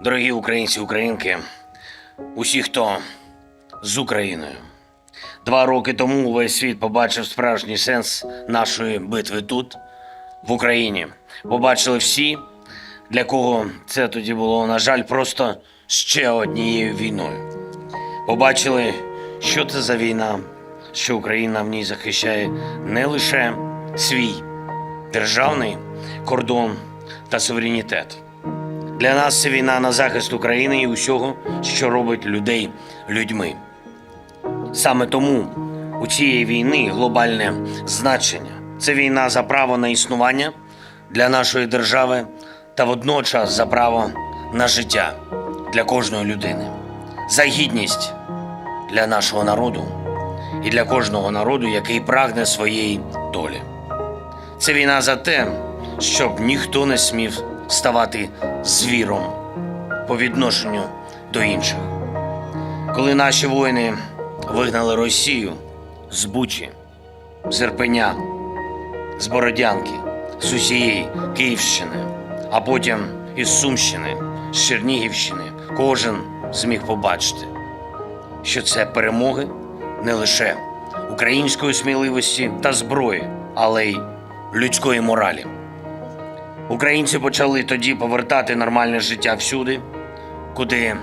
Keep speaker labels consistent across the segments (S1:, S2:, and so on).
S1: Дорогі українці, українки, усі, хто з Україною. Два роки тому увесь світ побачив справжній сенс нашої битви тут, в Україні. Побачили всі, для кого це тоді було, на жаль, просто ще однією війною. Побачили, що це за війна, що Україна в ній захищає не лише свій державний кордон та суверенітет. Для нас це війна на захист України і усього, що робить людей людьми. Саме тому у цієї війни глобальне значення це війна за право на існування для нашої держави та водночас за право на життя для кожної людини, за гідність для нашого народу і для кожного народу, який прагне своєї долі. Це війна за те, щоб ніхто не смів ставати звіром по відношенню до інших. Коли наші воїни вигнали Росію з Бучі, з Ірпеня, з Бородянки, з усієї Київщини, а потім із Сумщини, з Чернігівщини, кожен зміг побачити, що це перемоги не лише української сміливості та зброї, але й людської моралі. Українці почали тоді повертати нормальне життя всюди, куди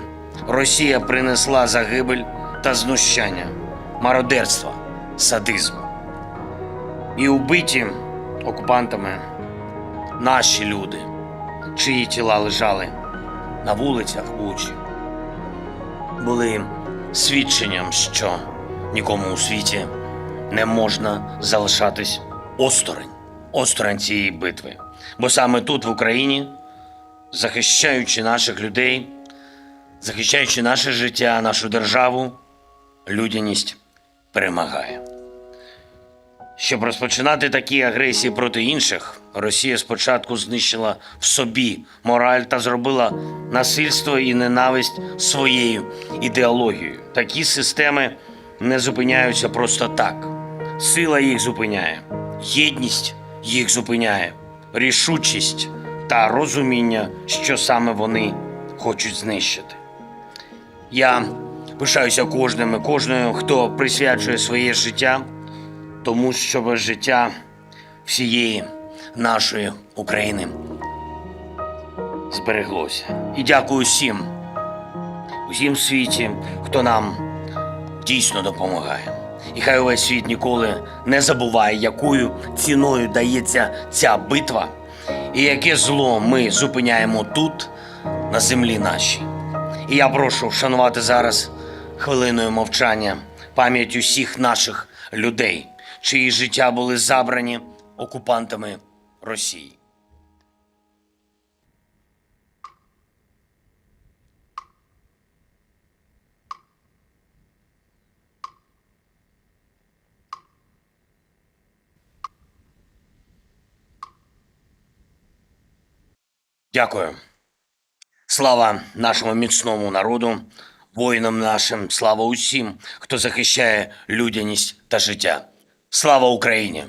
S1: Росія принесла загибель та знущання, мародерство, садизм. І убиті окупантами наші люди, чиї тіла лежали на вулицях Бучі, були свідченням, що нікому у світі не можна залишатись осторонь, осторонь цієї битви. Бо саме тут, в Україні, захищаючи наших людей, захищаючи наше життя, нашу державу, людяність перемагає. Щоб розпочинати такі агресії проти інших, Росія спочатку знищила в собі мораль та зробила насильство і ненависть своєю ідеологією. Такі системи не зупиняються просто так. Сила їх зупиняє, єдність їх зупиняє, рішучість та розуміння, що саме вони хочуть знищити. Я пишаюся кожним і кожною, хто присвячує своє життя тому, щоб життя всієї нашої України збереглося. І дякую всім, усім світі, хто нам дійсно допомагає. І хай увесь світ ніколи не забуває, якою ціною дається ця битва, і яке зло ми зупиняємо тут, на землі нашій. І я прошу вшанувати зараз хвилиною мовчання пам'ять усіх наших людей, чиї життя були забрані окупантами Росії. Дякую. Слава нашому міцному народу, воїнам нашим, слава усім, хто захищає людяність та життя. Слава Україні!